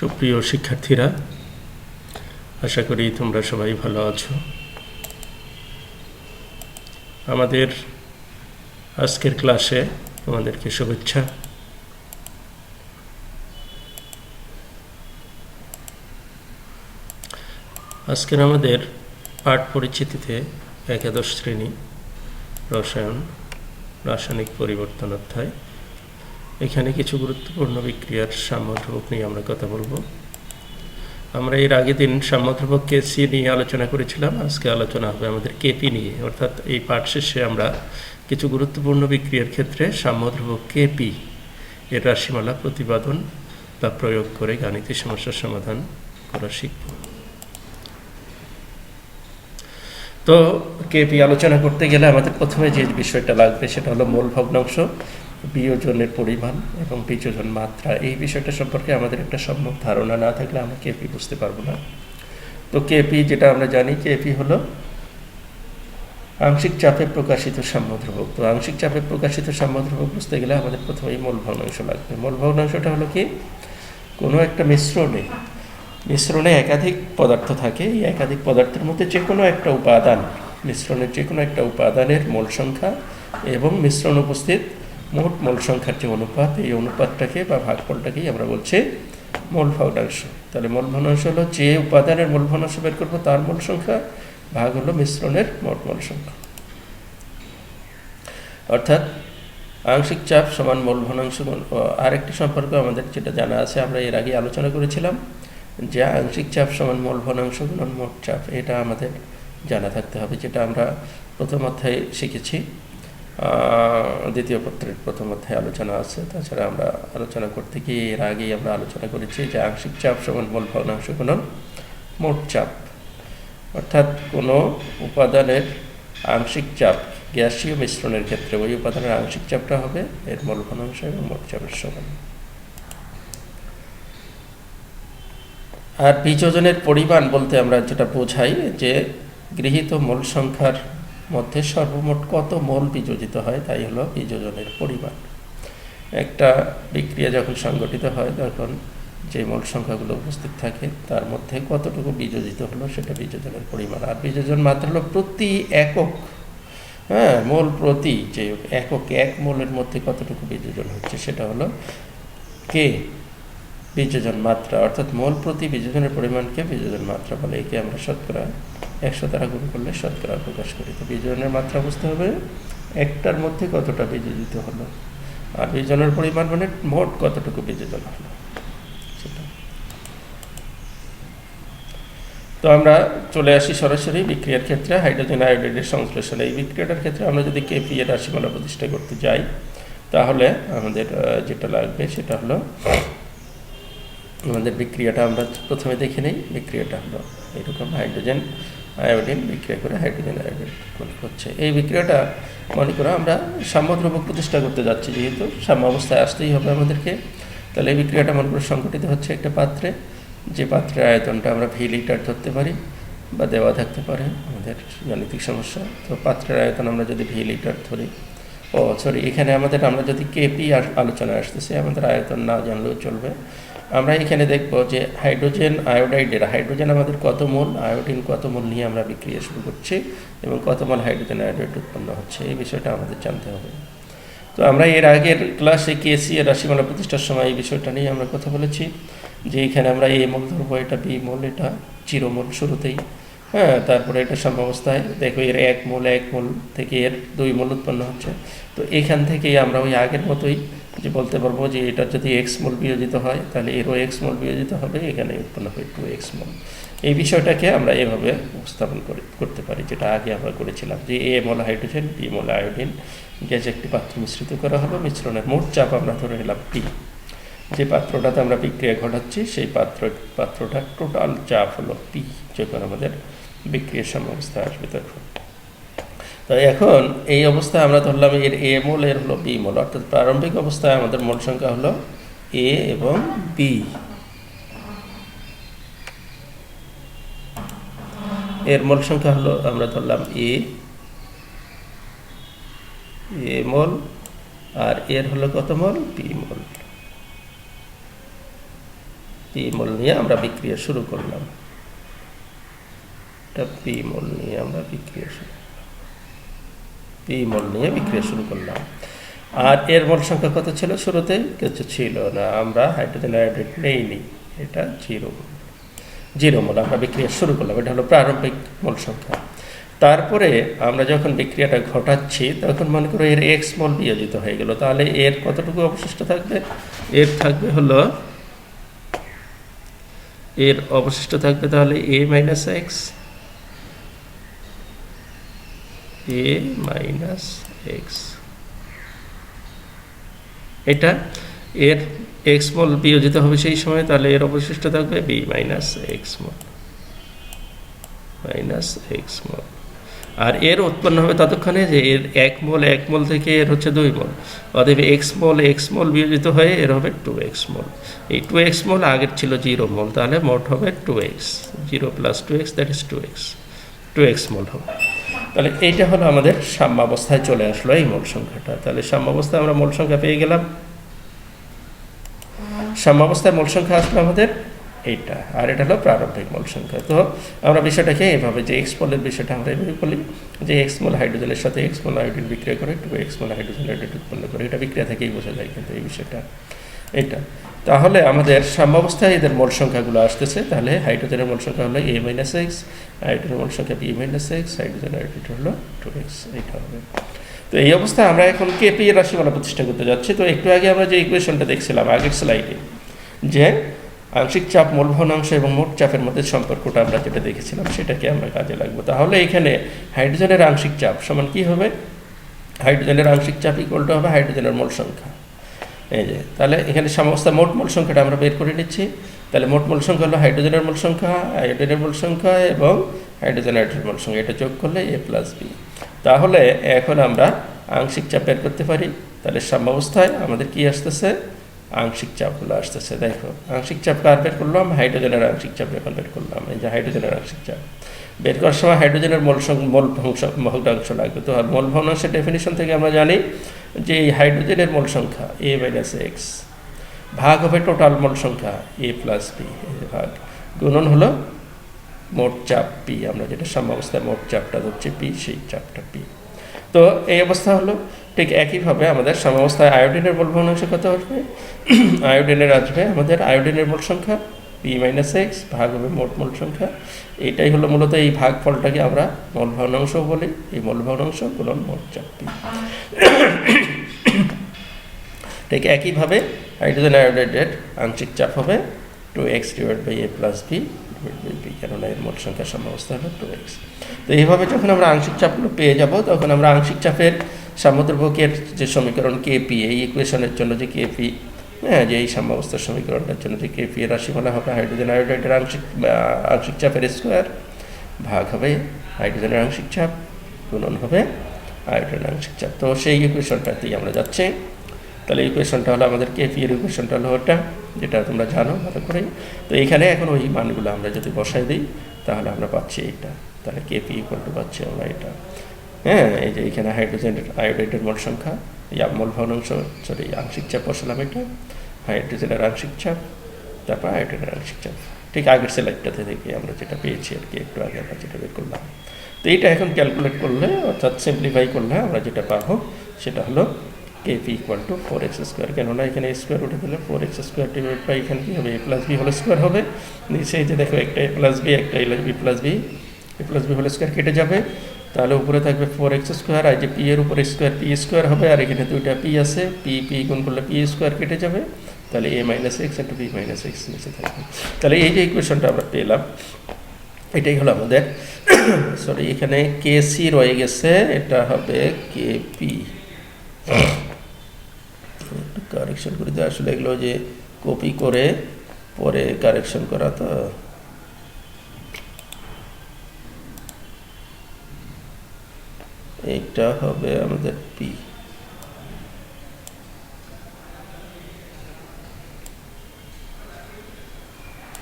সুপ্রিয় শিক্ষার্থীরা, আশা করি তোমরা সবাই ভালো আছো। আমাদের আজকের ক্লাসে তোমাদেরকে শুভেচ্ছা। আজকের আমাদের পাঠ পরিচিতিতে একাদশ শ্রেণি, রসায়ন, রাসায়নিক পরিবর্তন অধ্যায়। এখানে কিছু গুরুত্বপূর্ণ বিক্রিয়ার সাম্যধ্রুবক নিয়ে আমরা কথা বলব। আমরা এর আগের দিন সাম্যধ্রুবক কেসি নিয়ে আলোচনা করেছিলাম। আজকে আলোচনা হবে আমাদের কেপি নিয়ে। অর্থাৎ এই পাঠ শেষে আমরা কিছু গুরুত্বপূর্ণ বিক্রিয়ার ক্ষেত্রে সাম্যধ্রুবক কেপি এর রাশিমালা প্রতিপাদন বা প্রয়োগ করে গাণিতিক সমস্যার সমাধান করা শিখব। তো কেপি আলোচনা করতে গেলে আমাদের প্রথমে যে বিষয়টা লাগবে সেটা হলো মূল ভগ্নাংশ। বিয়োজনের পরিমাণ এবং বিযোজন মাত্রা, এই বিষয়টা সম্পর্কে আমাদের একটা সম্যক ধারণা না থাকলে আমরা কেপি বুঝতে পারব না। তো কেপি, যেটা আমরা জানি, কেপি হলো আংশিক চাপে প্রকাশিত সাম্যধ্রুবক তো আংশিক চাপে প্রকাশিত সাম্যধ্রুবক বুঝতে গেলে আমাদের প্রথমেই মূল ভগ্নাংশ লাগবে। মূল ভগ্নাংশটা হলো কি? কোনো একটা মিশ্রণে মিশ্রণে একাধিক পদার্থ থাকে। এই একাধিক পদার্থের মধ্যে যে কোনো একটা উপাদান, মিশ্রণের যে কোনো একটা উপাদানের মোল সংখ্যা এবং মিশ্রণ উপস্থিত মোট মূল সংখ্যার যে অনুপাত, এই অনুপাতটাকে বা ভাগফলটাকেই আমরা বলছি মূল ভগ্নাংশ। তাহলে মোল ভগ্নাংশ হলো যে উপাদানের মূল ভগ্নাংশ বের করব, তার মূল সংখ্যা, ভাগ হলো মিশ্রণের মোট মোল সংখ্যা। অর্থাৎ আংশিক চাপ সমান মোল ভগ্নাংশ আরেকটি সম্পর্ক আমাদের যেটা জানা আছে, আমরা এর আগে আলোচনা করেছিলাম, যে আংশিক চাপ সমান মূল ভগ্নাংশ গুণন মোট চাপ, এটা আমাদের জানা থাকতে হবে, যেটা আমরা প্রথম অধ্যায়ে শিখেছি। দ্বিতীয় পত্রের প্রথম অধ্যায়ে আলোচনা আছে। তাছাড়া আমরা আলোচনা করতে গিয়ে এর আগেই আমরা আলোচনা করেছি যে আংশিক চাপ সমান মূল ভগ্নাংশ গুণন মোট চাপ। অর্থাৎ কোনো উপাদানের আংশিক চাপ গ্যাসীয় মিশ্রণের ক্ষেত্রে ওই উপাদানের আংশিক চাপটা হবে, এর মূল ভগ্নাংশ এবং মোট চাপের সমান। আর বিযোজনের পরিমাণ বলতে আমরা যেটা বোঝাই যে গৃহীত মূল সংখ্যার মধ্যে সর্বমোট কত মোল বিযোজিত হয় তাই হলো বিযোজনের পরিমাণ। একটা বিক্রিয়া যখন সংগঠিত হয় তখন যে মোল সংখ্যাগুলো উপস্থিত থাকে তার মধ্যে কতটুকু বিযোজিত হলো সেটা বিযোজনের পরিমাণ। আর বিযোজন মাত্র হলো প্রতি একক হ্যাঁ মোল প্রতি যে একক এক মোলের মধ্যে কতটুকু বিযোজন হচ্ছে সেটা হলো কে বিযোজন মাত্রা। অর্থাৎ মোল প্রতি বিযোজনের পরিমাণকে বিযোজন মাত্রা বলে। একে আমরা শতকরা একশো দ্বারা গুণ করলে শতকরা প্রকাশ করি। তো বিযোজনের মাত্রা বুঝতে হবে, একটার মধ্যে কতটা বিযোজিত হলো? আর বিযোজনের পরিমাণ মানে মোট কতটুকু বিযোজন হলো? সেটা। তো আমরা চলে আসি সরাসরি বিক্রিয়ার ক্ষেত্রে, হাইড্রোজেন আয়োডাইডের সংশ্লেষণ। এই বিক্রিয়াটার ক্ষেত্রে আমরা যদি কেপি এর রাশিমালা প্রতিষ্ঠা করতে যাই, তাহলে আমাদের যেটা লাগবে সেটা হলো, আমাদের বিক্রিয়াটা আমরা প্রথমে দেখে নিই। বিক্রিয়াটা হলো, এরকম হাইড্রোজেন আয়োডিন বিক্রিয়া করে হাইড্রোজেন আয়োডিন হচ্ছে এই বিক্রিয়াটা মনে করো আমরা সাম্যদ্রব্য প্রতিষ্ঠা করতে যাচ্ছি, যেহেতু সাম্য অবস্থায় আসতেই হবে আমাদেরকে। তাহলে এই বিক্রিয়াটা মনে করে সংঘটিত হচ্ছে একটা পাত্রে। যে পাত্রের আয়তনটা আমরা ভি লিটার ধরতে পারি বা দেওয়া থাকতে পারে, আমাদের গাণিতিক সমস্যা। তো পাত্রের আয়তন আমরা যদি ভি লিটার ধরি, ও সরি, এখানে আমাদের আমরা যদি কেপি আলোচনায় আসতেছি, আমাদের আয়তন না জানলেও চলবে। আমরা এখানে দেখব যে হাইড্রোজেন, আয়োডাইডের, হাইড্রোজেন আমাদের কত মোল? আয়োডিন কত মোল নিয়ে আমরা বিক্রিয়া শুরু করছি এবং কত মোল হাইড্রোজেন, আয়োডাইড উৎপন্ন হচ্ছে? এই বিষয়টা আমাদের জানতে হবে। তো আমরা এর আগের ক্লাসে কেসি এর রাশিমালা প্রতিষ্ঠার সময় এই বিষয়টা নিয়ে আমরা কথা বলেছি, যে এখানে আমরা এ মোল ধরবো, এটা বি মোল, এটা জিরো মোল শুরুতেই। হ্যাঁ তারপরে এটা অবস্থায় দেখো এর এক মোল এক মোল থেকে এর দুই মোল উৎপন্ন হচ্ছে। তো এখান থেকেই আমরা ওই আগের মতোই যে বলতে পারব যে এটা যদি এক্স মোল বিয়োজিত হয়, তাহলে এরও এক্স মোল বিয়োজিত হবে, এখানে উৎপন্ন হয় টু এক্স মোল। এই বিষয়টাকে আমরা এভাবে উপস্থাপন করে, করতে পারি, যেটা আগে আমরা করেছিলাম, যে A mole hydrogen B mole iodine gas একটি পাত্র মিশ্রিত করা হবে মিশ্রণের মোট চাপ আমরা ধরে নিলাম পি যে পাত্রটাতে আমরা বিক্রিয়া ঘটাচ্ছি, সেই পাত্র, পাত্রটার টোটাল চাপ হলো পি যখন আমাদের বিক্রিয়ার সাম্যাবস্থায় আসবে তখন। তো এখন এই অবস্থায় আমরা ধরলাম এর এ মোল, এর হলো বি মোল। অর্থাৎ প্রারম্ভিক অবস্থায় আমাদের মোল সংখ্যা হলো এ এবং বি। এর মোল সংখ্যা হলো, আমরা ধরলাম এ এ মোল, আর এর হলো কত mole? B mole. P mole নিয়ে আমরা বিক্রিয়া শুরু করলাম। এটা পি মোল নিয়ে আমরা বিক্রিয়া শুরু পি মল নিয়ে বিক্রিয়া শুরু করলাম। আর এর মল সংখ্যা কত ছিল? শুরুতে কিছু ছিল না, আমরা হাইড্রোজেন আয়োডাইড নেইনি, এটা জিরো জিরো মোল, আমরা বিক্রিয়া শুরু করলাম, এটা হলো প্রারম্ভিক মোল সংখ্যা। তারপরে আমরা যখন বিক্রিয়াটা ঘটাচ্ছি, তখন মনে করো এর এক্স মোল বিয়োজিত হয়ে গেল, তাহলে এর কতটুকু অবশিষ্ট থাকবে? এর থাকবে হলো, এর অবশিষ্ট থাকবে তাহলে A minus X A minus X এটা এর এক্স মল বিয়োজিত হবে সেই সময়, তাহলে এর অবশিষ্ট থাকবে B minus X mole minus X mole. আর এর উৎপন্ন হবে ততক্ষণে যে এর এক মোল এক মোল থেকে এর হচ্ছে দুই মোল। অতএব এক্স মোল এক্স মোল বিয়োজিত হয়ে এর হবে টু এক্স মোল। এই টু এক্স মোল আগের ছিল জিরো মোল, তাহলে মোট হবে two X zero plus two X that is two X two X mole হবে। তাহলে এইটা হলো আমাদের সাম্যাবস্থায় চলে আসলো এই মূল সংখ্যাটা। তাহলে সাম্যাবস্থায় আমরা মূল সংখ্যা পেয়ে গেলাম। সাম্যাবস্থায় মূল সংখ্যা আসলো আমাদের এইটা, আর এটা হলো প্রারম্ভিক মূল সংখ্যা। তো আমরা বিষয়টাকে এভাবে যে এক্স মোলের বিষয়টা আমরা এভাবে বলি, যে এক্স মোল হাইড্রোজেনের সাথে এক্স মোল আয়োডিন বিক্রিয়া করে two X mole hydrogen iodine উৎপন্ন করে, এটা বিক্রিয়া থেকেই বোঝা যায় কিন্তু এই বিষয়টা। এটা তাহলে আমাদের সাম্যাবস্থায় এদের মোল সংখ্যাগুলো আসতেছে। তাহলে হাইড্রোজেনের মোল সংখ্যা হলো এ মাইনাস এক্স হাইড্রোজেনের মোল সংখ্যা B minus X hydrogen iodine হলো টু এক্স এইটা হবে। তো এই অবস্থায় আমরা এখন কেপি এর রাশিমালা প্রতিষ্ঠা করতে যাচ্ছি। তো একটু আগে আমরা যে ইকুয়েশনটা দেখছিলাম আগের স্লাইডে যে আংশিক চাপ মূল ভগ্নাংশ এবং মোট চাপের মধ্যে সম্পর্কটা আমরা যেটা দেখেছিলাম, সেটাকে আমরা কাজে লাগবো। তাহলে এখানে হাইড্রোজেনের আংশিক চাপ সমান কি হবে? হাইড্রোজেনের আংশিক চাপ ইকুয়াল টু হবে হাইড্রোজেনের মোল সংখ্যা। এই যে, তাহলে এখানে সমস্ত মোট মূল সংখ্যাটা আমরা বের করে নিচ্ছি। তাহলে মোট মূল সংখ্যা হলো হাইড্রোজেনের মূল সংখ্যা, আয়োডিনের মূল সংখ্যা এবং হাইড্রোজেন হাইড্রোজেন মোল সংখ্যা। এটা যোগ করলে এ প্লাস বি। তাহলে এখন আমরা আংশিক চাপ বের করতে পারি। তাহলে সাম্যাবস্থায় আমাদের কি আসতেছে? আংশিক চাপগুলো আসতেছে। দেখো, আংশিক চাপ কার বের করলাম? হাইড্রোজেনের আংশিক চাপ এখন বের করলাম। এই যে হাইড্রোজেনের আংশিক চাপ। বের করার সময় হাইড্রোজেনের মূল মোল ভগ্নাংশ লাগবে। তো মোল ভগ্নাংশের ডেফিনেশন থেকে আমরা জানি যে এই হাইড্রোজেনের মোল সংখ্যা এ মাইনাস এক্স ভাগ হবে টোটাল মোল সংখ্যা এ প্লাস বি ভাগ। গুণন হলো মোট চাপ পি আমরা যেটা সাম্যাবস্থায় মোট চাপটা ধরছি পি সেই চাপটা পি তো এই অবস্থা হলো, ঠিক একইভাবে আমাদের সাম্যাবস্থায় আয়োডিনের মোল ভগ্নাংশ কত আসবে? আয়োডিনের আসবে আমাদের আয়োডিনের মোল সংখ্যা পি মাইনাস এক্স ভাগ হবে মোট মূল সংখ্যা। এটাই হলো মূলত এই ভাগ ফলটাকে আমরা মোল ভগ্নাংশ বলি। এই মোল ভগ্নাংশ গুণন মোট চাপ পি ঠিক একইভাবে হাইড্রোজেন আয়োডাইডের আংশিক চাপ হবে two X divide by A plus B divide by B কেননা এর মোট সংখ্যার সাম্যাবস্থা হলো টু এক্স তো এইভাবে যখন আমরা আংশিক চাপগুলো পেয়ে যাব, তখন আমরা আংশিক চাপের সামুদ্রভোগের যে সমীকরণ কেপি এই ইকুয়েশনের জন্য যে কেপি হ্যাঁ যে এই সাম্যাবস্থার সমীকরণটার জন্য যে কেপি এর রাশিমালা হবে হাইড্রোজেন আয়োডাইডের আংশিক আংশিক চাপের স্কোয়ার ভাগ হবে হাইড্রোজেনের আংশিক চাপ, গুণন হবে আয়োডাইডের আংশিক চাপ। তো সেই ইকুয়েশনটাতেই আমরা যাচ্ছি। তাহলে ইকুয়েশনটা হলো আমাদের কেপি এর ইকুয়েশনটা হলো ওটা, যেটা তোমরা জানো ভালো করে। তো এখানে এখন ওই মানগুলো আমরা যদি বসাই দিই, তাহলে আমরা পাচ্ছি এইটা তাহলে কেপি ইকুয়াল টু পাচ্ছি আমরা এটা। হ্যাঁ এই যে এখানে হাইড্রোজেনের আয়োডাইডের মোল সংখ্যা। ইয়া মোল ভগ্নাংশ সরি আংশিক চাপ বসালাম এটা হাইড্রোজেনের আংশিক চাপ তারপর আয়োডিনের আংশিক চাপ ঠিক আগের সেলেক্টটাতে থেকে আমরা যেটা পেয়েছি আর কি একটু আগে আমরা যেটা বের করলাম তো এইটা এখন ক্যালকুলেট করলে অর্থাৎ সিম্পলিফাই করলে আমরা যেটা পাবো সেটা হলো KP equal to four X square কেননা এখানে স্কোয়ার উঠে দিলে four X square divide by এখানে কী হবে A plus B whole square হবে নিচে যে দেখো একটা এ প্লাস বি একটা A B plus B A plus B whole square কেটে যাবে তাহলে উপরে থাকবে ফোর এক্স স্কোয়ার আর যে পি এর উপরে স্কোয়ার পি স্কোয়ার হবে, আর এখানে দুইটা পি আছে পি পি গুণ করলে পি স্কোয়ার কেটে যাবে, তাহলে A minus X into B minus X নিচে থাকবে। তাহলে এই যে ইকুয়েশনটা আমরা পেলাম, এটাই হলো আমাদের সরি এখানে কে সি রয়ে গেছে, এটা হবে কে পি কারেকশন করে দিয়ে আসলে এগুলো যে কপি করে পরে কারেকশন করা তো। এইটা হবে আমাদের পি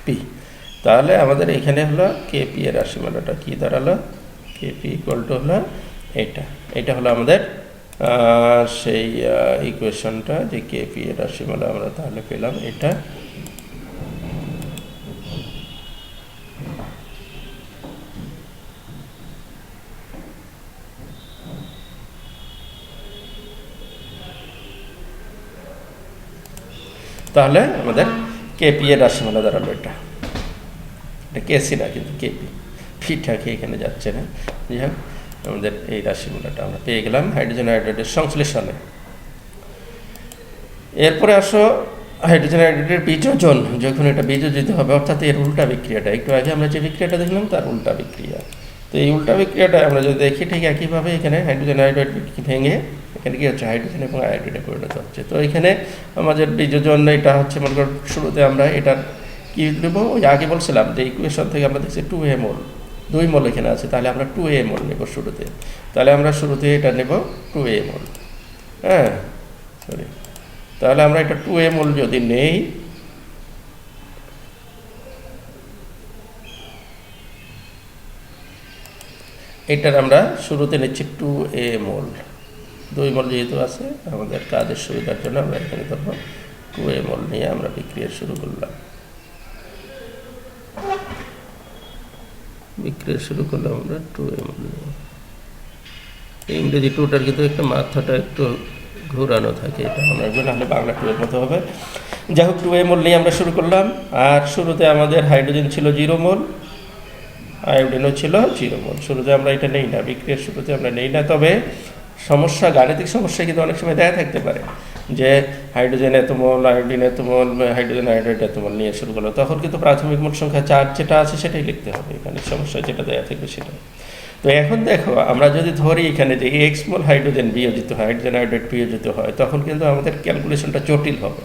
পি তাহলে আমাদের এখানে হলো কেপি এর রাশিমালাটা কি দাঁড়াল? কেপি ইকুয়াল টু হলো এটা। এটা হলো আমাদের সেই ইকুয়েশনটা যে কেপি এর রাশিমালা আমরা তাহলে পেলাম এটা। তাহলে আমাদের কেপি এর রাশিমালা দাঁড়াল এটা। এটা কেসি না, কিন্তু কেপি ফিটাকে এখানে যাচ্ছে না। যাই হোক, আমাদের এই রাশিমালাটা আমরা পেয়ে গেলাম হাইড্রোজেন হাইড্রেটের সংশ্লেষণে। এরপরে আসো হাইড্রোজেন হাইড্রেটের বীজোজন যখন এটা বীজোজিত হবে, অর্থাৎ এর উল্টা বিক্রিয়াটা। একটু আগে আমরা যে বিক্রিয়াটা দেখলাম, তার উল্টা বিক্রিয়া। তো এই উল্টা বিক্রিয়াটা আমরা যদি দেখি, ঠিক একইভাবে এখানে হাইড্রোজেন হাইড্রেট ভেঙে এখানে কি হচ্ছে হাইড্রোজেন এবং হাইড্রেটে পরিণত হচ্ছে। তো এখানে আমাদের বীজোজন এটা হচ্ছে মনে করো শুরুতে আমরা এটার কি নেব ওই আগে বলছিলাম যে ইকুয়েশন থেকে আমরা দেখছি টু এ মোল দুই মোল এখানে আছে, তাহলে আমরা টু এ মোল নেব শুরুতে। তাহলে আমরা শুরুতে এটা নেব টু এ মোল হ্যাঁ? সরি তাহলে আমরা এটা টু এ মোল যদি নেই, এটার আমরা শুরুতে নিচ্ছি টু এ মোল দুই মল যেহেতু আছে, আমাদের কাজের সুবিধার জন্য আমরা এখানে টু এ মোল নিয়ে আমরা বিক্রিয়া শুরু করলাম। বিক্রিয়া শুরু করলাম আমরা টু এ মোল নিয়ে। ইংরেজি টুটার কিন্তু একটা মাথাটা একটু ঘোরানো থাকে এটা মনে রাখবেন নাহলে বাংলা টু এর মতো হবে। যাই হোক টু এ মোল নিয়ে আমরা শুরু করলাম। আর শুরুতে আমাদের হাইড্রোজেন ছিল জিরো মোল, আয়োডিনও ছিল জিরো মোল। শুরুতে আমরা এটা নেই না, বিক্রিয়ার শুরুতে আমরা নেই না। তবে সমস্যা, গাণিতিক সমস্যা কিন্তু অনেক সময় দেখা থাকতে পারে। যে হাইড্রোজেন এত মোল আয়োডিন এত মোল হাইড্রোজেন হাইড্রেট এত মোল নিয়ে শুরু করল। তখন কিন্তু প্রাথমিক মোট সংখ্যা চার যেটা আছে সেটাই লিখতে হবে। এখানে সমস্যা যেটা দেওয়া থাকবে সেটা। তো এখন দেখো, আমরা যদি ধরি এখানে যে এক্স মোল হাইড্রোজেন বিয়োজিত হয়, হাইড্রোজেন হাইড্রেট বিয়োজিত হয়, তখন কিন্তু আমাদের ক্যালকুলেশনটা জটিল হবে।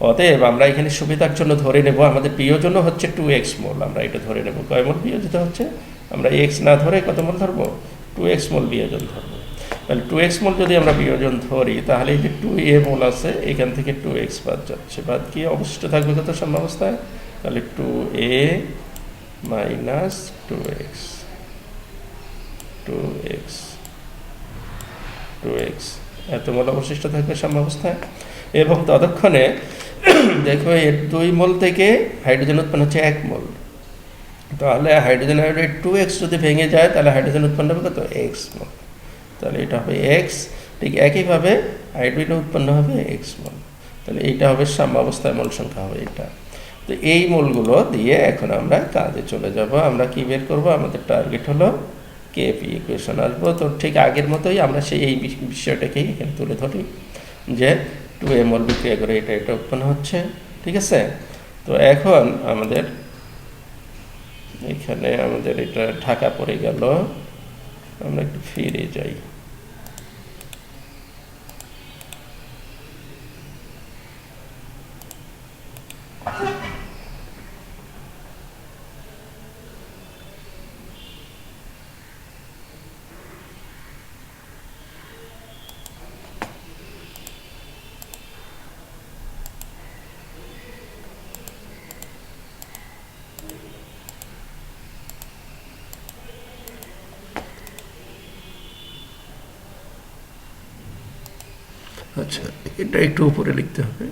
অতএব আমরা এখানে সুবিধার জন্য ধরে নেব, আমাদের বিয়োজন হচ্ছে টু এক্স মোল আমরা এটা ধরে নেব। কয় মোল বিয়োজিত হচ্ছে? আমরা এক্স না ধরে কত মোল ধরবো? টু এক্স মোল বিয়োজন ধরবো। তাহলে টু এক্স মোল যদি আমরা বিয়োজন ধরি, তাহলে এই যে টু এ মোল আছে, এখান থেকে টু এক্স বাদ যাচ্ছে। বাদ কি অবশিষ্ট থাকবে কত সাম্যাবস্থায় তাহলে two A minus two X two X two X এত মোল অবশিষ্ট থাকবে সাম্যাবস্থায় এবং ততক্ষণে দেখো এর দুই মোল থেকে হাইড্রোজেন উৎপন্ন হচ্ছে এক মোল তাহলে হাইড্রোজেন হাইড্রোজেন টু এক্স যদি ভেঙে যায়, তাহলে হাইড্রোজেন উৎপন্ন হবে কত? এক্স মোল তাহলে এটা হবে এক্স ঠিক একইভাবে হাইড্রোজেন উৎপন্ন হবে এক্স মোল। তাহলে এইটা হবে সাম্যাবস্থায় মোল সংখ্যা হবে এটা। তো এই মোলগুলো দিয়ে এখন আমরা কাজে চলে যাব। আমরা কি বের করব? আমাদের টার্গেট হলো কেপি ইকুয়েশন আসব। তো ঠিক আগের মতোই আমরা সেই এই বিষয়টাকেই এখানে তুলে ধরি যে টু এ মোল বিক্রিয়া করে এটা এটা উৎপন্ন হচ্ছে, ঠিক আছে? তো এখন আমাদের এখানে আমাদের এটা ঢাকা পড়ে গেল। আমরা একটু ফিরে যাই। আচ্ছা এটা একটু উপরে লিখতে হবে।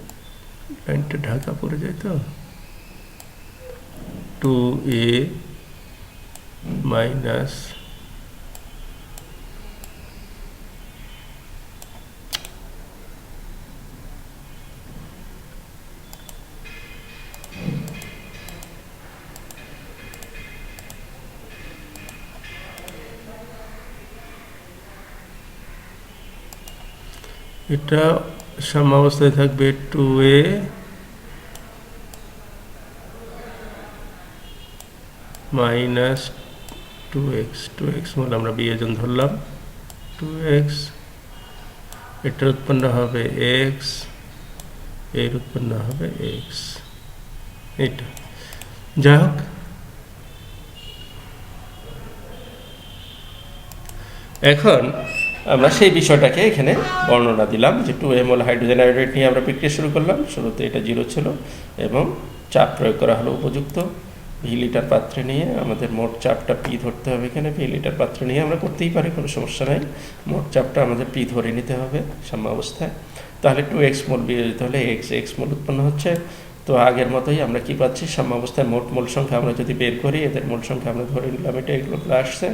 লাইনটা ঢাকা পড়ে যায় তো? টু এ মাইনাস এটা সাম্যাবস্থায় থাকবে two A minus two X two X mole আমরা বিয়োজন ধরলাম। টু এক্স, এটার উৎপন্ন হবে এক্স, এর উৎপন্ন হবে এক্স। এটা যাই হোক। এখন আমরা সেই বিষয়টাকে এখানে বর্ণনা দিলাম যে টু এমল হাইড্রোজেন আয়োডাইড নিয়ে আমরা বিক্রিয়া শুরু করলাম। শুরুতে এটা জিরো ছিল এবং চাপ প্রয়োগ করা হলো উপযুক্ত। ভি লিটার পাত্রে নিয়ে আমাদের মোট চাপটা পি ধরতে হবে এখানে। ভি লিটার পাত্রে নিয়ে আমরা করতেই পারি, কোনো সমস্যা নাই। মোট চাপটা আমাদের পি ধরে নিতে হবে সাম্য অবস্থায়। তাহলে টু এক্স মোল বিয়োজিত হলে এক্স এক্স মোল উৎপন্ন হচ্ছে। তো আগের মতোই আমরা কি পাচ্ছি? সাম্য অবস্থায় মোট মোল সংখ্যা আমরা যদি বের করি, এদের মোল সংখ্যা আমরা ধরে নিলাম, এটা এগুলো আসছে।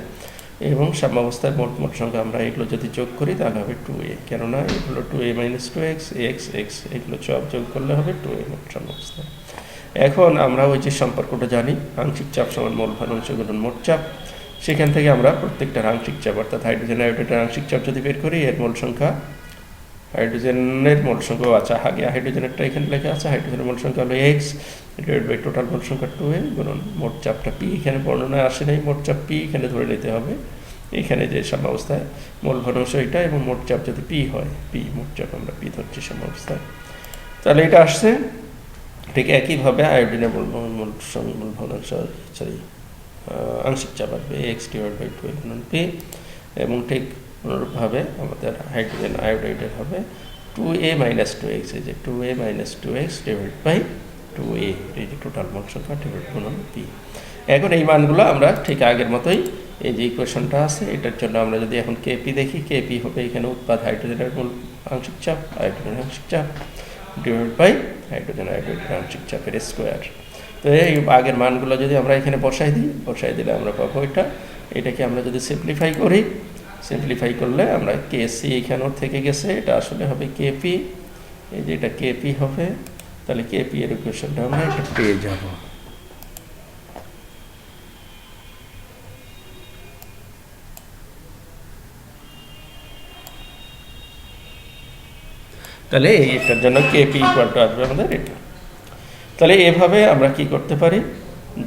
এবং সাম্যাবস্থায় মোট মোট সংখ্যা আমরা এগুলো যদি যোগ করি, তাহলে হবে টু এ কেননা এগুলো two A minus two X X X এগুলো সব যোগ করলে হবে টু এ মোট সাম্যাবস্থায় এখন আমরা ওই যে সম্পর্কটা জানি, আংশিক চাপ সমান মোল ভার অংশ গুণন মোট চাপ। সেখান থেকে আমরা প্রত্যেকটার আংশিক চাপ, অর্থাৎ হাইড্রোজেন আয়োডেটের আংশিক চাপ যদি বের করি, এর মোল সংখ্যা হাইড্রোজেনের মোল সংখ্যা আছে। আগে হাইড্রোজেনেরটা এখানে লেখা আছে, হাইড্রোজেনের মোল সংখ্যা হলো X divide by total mole সংখ্যা টু এ গুণন মোট চাপটা পি এখানে বর্ণনায় আসে নাই, মোট চাপ পি এখানে ধরে নিতে হবে। এখানে যে সাম্যাবস্থায় মূল ভগ্নাংশ এটা এবং মোট চাপ যদি পি হয় পি মোট চাপ আমরা পি ধরছি সাম্যাবস্থায়। তাহলে এটা আসছে। ঠিক একইভাবে আয়োডিনের মূল মূল ভগ্নাংশ সরি আংশিক চাপ আসবে এক্স ডিভাইড বাই টু গুণন পি এবং ঠিক অনুরূপভাবে আমাদের হাইড্রোজেন আয়োডাইডের হবে two A minus two X এই যে two A minus two X divide by two A এই যে টোটাল মোট সংখ্যা ডিভাইড গুণন পি এখন এই মানগুলো আমরা ঠিক আগের মতোই এই যে ইকুয়েশনটা আছে, এটার জন্য আমরা যদি এখন কেপি দেখি কেপি হবে এখানে উৎপাদ হাইড্রোজেনের মূল আংশিক চাপ হাইড্রোজেন আংশিক চাপ ডিভাইড বাই হাইড্রোজেন হাইড্রোজেন আংশিক চাপের স্কোয়ার তো এই আগের মানগুলো যদি আমরা এখানে বসাই দিই, বসাই দিলে আমরা পাবো এটা। এটাকে আমরা যদি সিম্পলিফাই করি সিম্পলিফাই করলে আমরা কে সি এখানেও থেকে গেছে, এটা আসলে হবে কেপি এই যে এটা কেপি হবে, তাহলে কেপি এর ইকুয়েশনটা আমরা এটা পেয়ে যাব। তাহলে এটার জন্য কেপি ইকুয়াল টু আসবে আমাদের এটা। তাহলে এভাবে আমরা কি করতে পারি?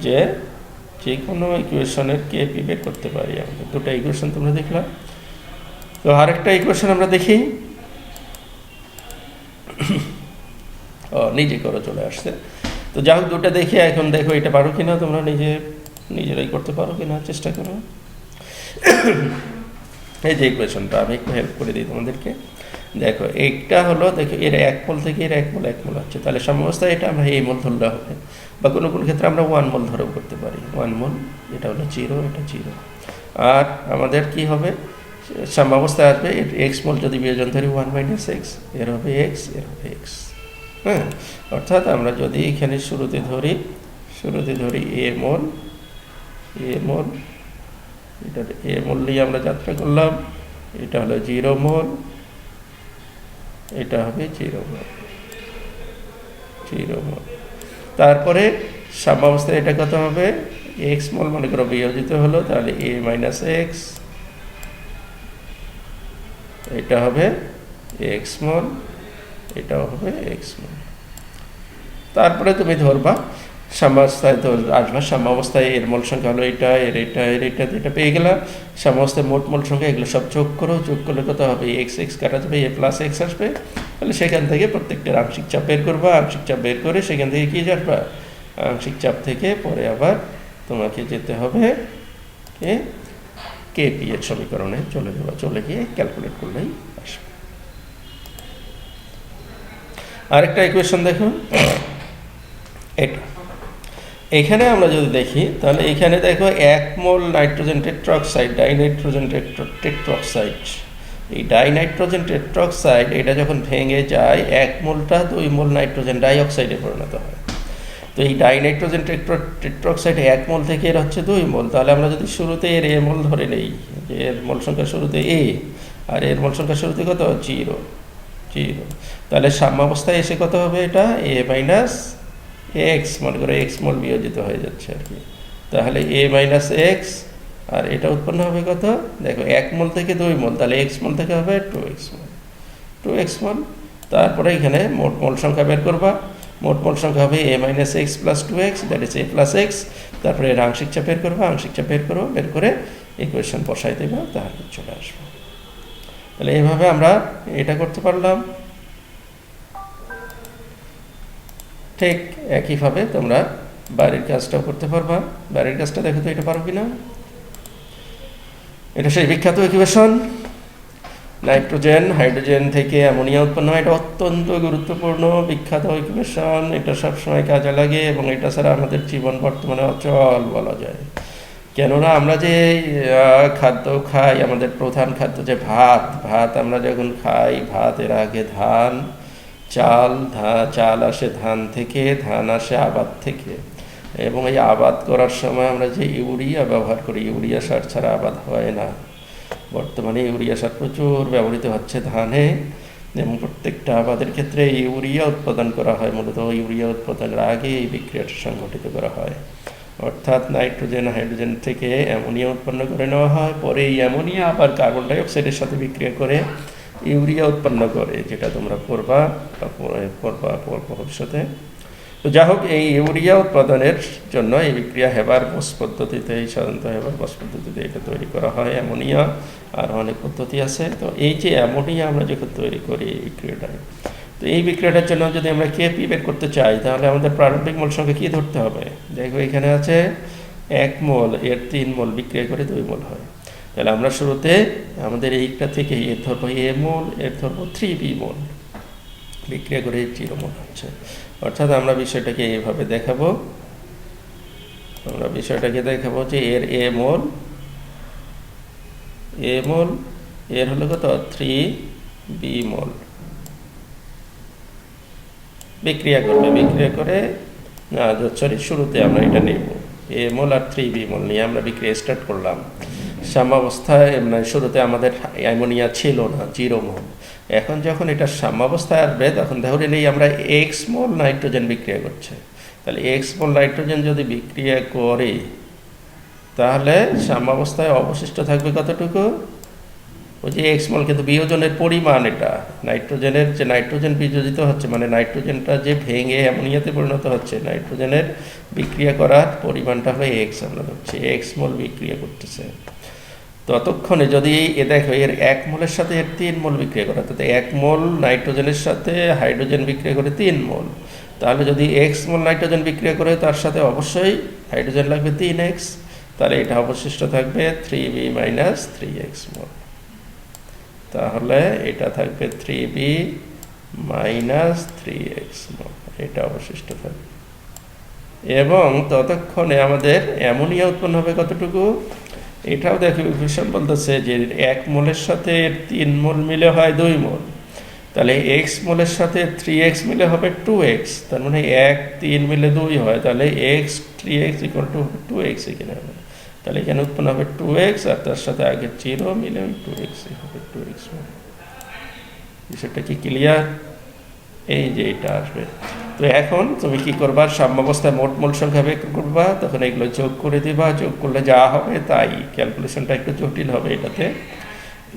যে যে কোনো ইকুয়েশনের কেপি বের করতে পারি আমাদের। দুটো ইকুয়েশন তোমরা দেখলাম তো আরেকটা ইকুয়েশন আমরা দেখি। ও, নিজে করে চলে আসছে। তো যাই হোক, দুটো দেখি, এখন দেখো এটা পারো কিনা, তোমরা নিজে, নিজেরাই করতে পারো কিনা, চেষ্টা করো। এই যে ইকুয়েশনটা আমি একটু হেল্প করে দিই তোমাদেরকে। দেখো, এইটা হলো, দেখো, এর এক মোল থেকে এর এক মোল এক মোল হচ্ছে। তাহলে সমস্যায় এটা আমরা এই মোল ধরলে হবে। বা কোনো কোনো ক্ষেত্রে আমরা ওয়ান মোল ধরেও করতে পারি। ওয়ান মোল, এটা হলো জিরো এটা জিরো আর আমাদের কি হবে? সাম্যাবস্থায় আসবে এক্স মোল যদি বিয়োজন ধরি ওয়ান মাইনাস এক্সের হবে এক্সের হবে এক্স হ্যাঁ? অর্থাৎ আমরা যদি এখানে শুরুতে ধরি শুরুতে ধরি এ মোল এ মোল, এটা এ মোল নিয়ে আমরা যাত্রা করলাম। এটা হলো জিরো মোল এটা হবে চিরভাব মোল তারপরে সাম্যাবস্থায় এটা কত হবে? এক্স মল মনে করো বিয়োজিত হলো, তাহলে এ মাইনাস এক্স এটা হবে এক্স মল এটাও হবে এক্স মল তারপরে তুমি ধরবা সাম্যাবস্থায় তো আসবা সাম্যাবস্থায় এর মোল সংখ্যা হলো এটা, এর এটা এর এটা এটা পেয়ে গেলাম। সাম্যাবস্থায় মোট মোল সংখ্যা এগুলো সব যোগ করো, যোগ করলে কত হবে? এক্স এক্স কাটা যাবে এ প্লাস এক্স আসবে। তাহলে সেখান থেকে প্রত্যেকটার আংশিক চাপ বের করবা, আংশিক চাপ বের করে সেখান থেকে কি যাবা আংশিক চাপ থেকে পরে আবার তোমাকে যেতে হবে কে কেপি এর সমীকরণে চলে যাবা, চলে গিয়ে ক্যালকুলেট করলেই আসবে। আরেকটা ইকুয়েশন দেখো। এটা। এখানে আমরা যদি দেখি, তাহলে এখানে দেখো এক মোল নাইট্রোজেন টেট্রক্সাইড, ডাইনাইট্রোজেন টেট্রক্সাইড। এই ডাইনাইট্রোজেন টেট্রক্সাইড, এটা যখন ভেঙে যায়, এক মোলটা দুই মোল নাইট্রোজেন ডাইঅক্সাইডে পরিণত হয়। তো এই ডাইনাইট্রোজেন টেট্রক্সাইড এক মোল থেকে এর হচ্ছে দুই মোল। তাহলে আমরা যদি শুরুতে এর এ মোল ধরে নেই, যে এর মোল সংখ্যা শুরুতে এ, আর এর মোল সংখ্যা শুরুতে কত? জিরো। জিরো। তাহলে সাম্যাবস্থায় এসে কত হবে এটা? এ মাইনাস এক্স মনে করো এক্স মোল বিয়োজিত হয়ে যাচ্ছে আর কি। তাহলে এ মাইনাস এক্স আর এটা উৎপন্ন হবে কত? দেখো, এক মোল থেকে দুই মোল, তাহলে এক্স মোল থেকে হবে two X mole. Two X mole, তারপরে এখানে মোট মোল সংখ্যা বের করবা। মোট মোল সংখ্যা হবে A minus X plus two X that is A plus X তারপরে এর আংশিক চাপ বের করবা, আংশিক চাপ বের করব বের করে ইকুয়েশন বসাই দেবা, তাহলে চলে আসব। তাহলে এইভাবে আমরা এটা করতে পারলাম। ঠিক একইভাবে তোমরা বাড়ির কাজটাও করতে পারবা। বাড়ির কাজটা দেখো তো এটা পারো কি না এটা সেই বিখ্যাত ইকুয়েশন নাইট্রোজেন, হাইড্রোজেন থেকে অ্যামোনিয়া উৎপন্ন হয়। এটা অত্যন্ত গুরুত্বপূর্ণ, বিখ্যাত ইকুয়েশন এটা সবসময় কাজে লাগে এবং এটা ছাড়া আমাদের জীবন বর্তমানে অচল বলা যায়। কেননা আমরা যে খাদ্য খাই, আমাদের প্রধান খাদ্য যে ভাত। ভাত আমরা যখন খাই, ভাতের আগে ধান। চাল, ধা, চাল আসে ধান থেকে, ধান আসে আবাদ থেকে। এবং এই আবাদ করার সময় আমরা যে ইউরিয়া ব্যবহার করি, ইউরিয়া সার ছাড়া আবাদ হয় না। বর্তমানে ইউরিয়া সার প্রচুর ব্যবহৃত হচ্ছে ধানে। এবং প্রত্যেকটা আবাদের ক্ষেত্রে ইউরিয়া উৎপাদন করা হয়, মূলত ইউরিয়া উৎপাদনের আগে এই বিক্রিয়াটা সংঘটিত করা হয়। অর্থাৎ নাইট্রোজেন, হাইড্রোজেন থেকে অ্যামোনিয়া উৎপন্ন করে নেওয়া হয়। পরে এই অ্যামোনিয়া আবার কার্বন ডাইঅক্সাইডের সাথে বিক্রিয়া করে ইউরিয়া উৎপন্ন করে, যেটা তোমরা করবা বা পরে পড়বা ভবিষ্যতে। তো যা হোক এই ইউরিয়া উৎপাদনের জন্য এই বিক্রিয়া হেবার বস পদ্ধতিতে, এই সাধারণত হেবার বস পদ্ধতিতে এটা তৈরি করা হয়, অ্যামোনিয়া, আর অনেক পদ্ধতি আছে। তো এই যে অ্যামোনিয়া আমরা যখন তৈরি করি এই বিক্রিয়াটায়, তো এই বিক্রিয়াটার জন্য যদি আমরা কেপি বের করতে চাই, তাহলে আমাদের প্রারম্ভিক মোল সঙ্গে কী ধরতে হবে? দেখো এখানে আছে এক মোল, এর তিন মোল বিক্রিয়া করে দুই মোল হয়। তাহলে আমরা শুরুতে আমাদের এইটা থেকে এর ধরবো এ মোল, এর ধরবো থ্রি বি মোল। বিক্রিয়া করে জিরো মোল হচ্ছে। অর্থাৎ আমরা বিষয়টাকে এইভাবে দেখাবো। আমরা বিষয়টাকে দেখাবো যে এর এ মোল এ মোল, এর হলো কত? Three B mole. বিক্রিয়া করবে, বিক্রিয়া করে, না, সরি, শুরুতে আমরা এটা নেব। এ মোল আর থ্রি বি মোল নিয়ে আমরা বিক্রিয়া স্টার্ট করলাম। সাম্যাবস্থায় মানে শুরুতে আমাদের অ্যামোনিয়া ছিল না, জিরো মোল। এখন যখন এটা সাম্যাবস্থায় আসবে, তখন ধরে নেই আমরা এক্স মোল নাইট্রোজেন বিক্রিয়া করছে। তাহলে এক্স মোল নাইট্রোজেন যদি বিক্রিয়া করে, তাহলে সাম্যাবস্থায় অবশিষ্ট থাকবে কতটুকু? ওই যে এক্স মল কিন্তু বিয়োজনের পরিমাণ এটা। নাইট্রোজেনের যে নাইট্রোজেন বিয়োজিত হচ্ছে মানে নাইট্রোজেনটা যে ভেঙে অ্যামোনিয়াতে পরিণত হচ্ছে, নাইট্রোজেনের বিক্রিয়া করার পরিমাণটা হয়ে এক্স আমরা ধরছি। এক্স মল বিক্রিয়া করতেছে। ততক্ষণে যদি এ দেখো, এর এক মোলের সাথে এর তিন মোল বিক্রিয়া করে, তাতে এক মোল নাইট্রোজেনের সাথে হাইড্রোজেন বিক্রিয়া করে তিন মোল। তাহলে যদি এক্স মোল নাইট্রোজেন বিক্রিয়া করে, তার সাথে অবশ্যই হাইড্রোজেন লাগবে তিন এক্স তাহলে এটা অবশিষ্ট থাকবে three B minus three X mole. তাহলে এটা থাকবে three B minus three X mole. এটা অবশিষ্ট থাকবে। এবং ততক্ষণে আমাদের অ্যামোনিয়া উৎপন্ন হবে কতটুকু? এটাও দেখো, ভীষণ বলতেছে যে এক মোলের সাথে তিন মোল মিলে হয় দুই মোল। তাহলে এক্স মোলের সাথে থ্রি এক্স মিলে হবে টু এক্স তার মানে এক, তিন মিলে দুই হয়। তাহলে X three X equal to two X এখানে হবে। তাহলে এখানে উৎপন্ন হবে টু এক্স আর তার সাথে আগে জিরো মিলে টু এক্স হবে টু এক্স বিষয়টা কি ক্লিয়ার এই যে এটা আসবে। তো এখন তুমি কি করবা? সাম্যাবস্থায় মোট মূল সংখ্যা বের করবা, তখন এগুলো যোগ করে দিবা। যোগ করলে যা হবে তাই। ক্যালকুলেশনটা একটু জটিল হবে এটাতে।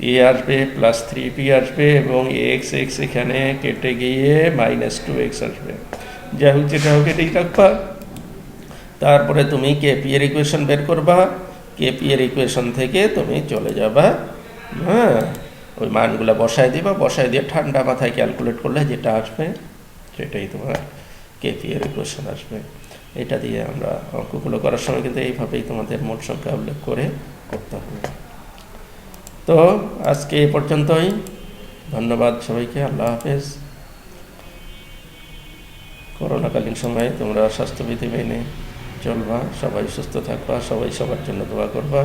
এ আসবে প্লাস থ্রি পি আসবে এবং এক্স এক্স এখানে কেটে গিয়ে মাইনাস টু এক্স আসবে। যাই হোক, যেটা হোক এটাই রাখবা। তারপরে তুমি কেপি এর ইকুয়েশন বের করবা। কেপি এর ইকুয়েশন থেকে তুমি চলে যাবা। হ্যাঁ? ওই মানগুলো বসায় দিবা। বসায় দিয়ে ঠান্ডা মাথায় ক্যালকুলেট করলে যেটা আসবে সেটাই তোমার কেপি এর ইকুয়েশন আসবে। এটা দিয়ে আমরা অঙ্কগুলো করার সময় কিন্তু এইভাবেই তোমাদের মোট সংখ্যা উল্লেখ করে করতে হবে। তো আজকে এ পর্যন্তই। ধন্যবাদ সবাইকে, আল্লাহ হাফেজ। করোনাকালীন সময়ে তোমরা স্বাস্থ্যবিধি মেনে চলবা, সবাই সুস্থ থাকবা, সবাই সবার জন্য দোয়া করবা।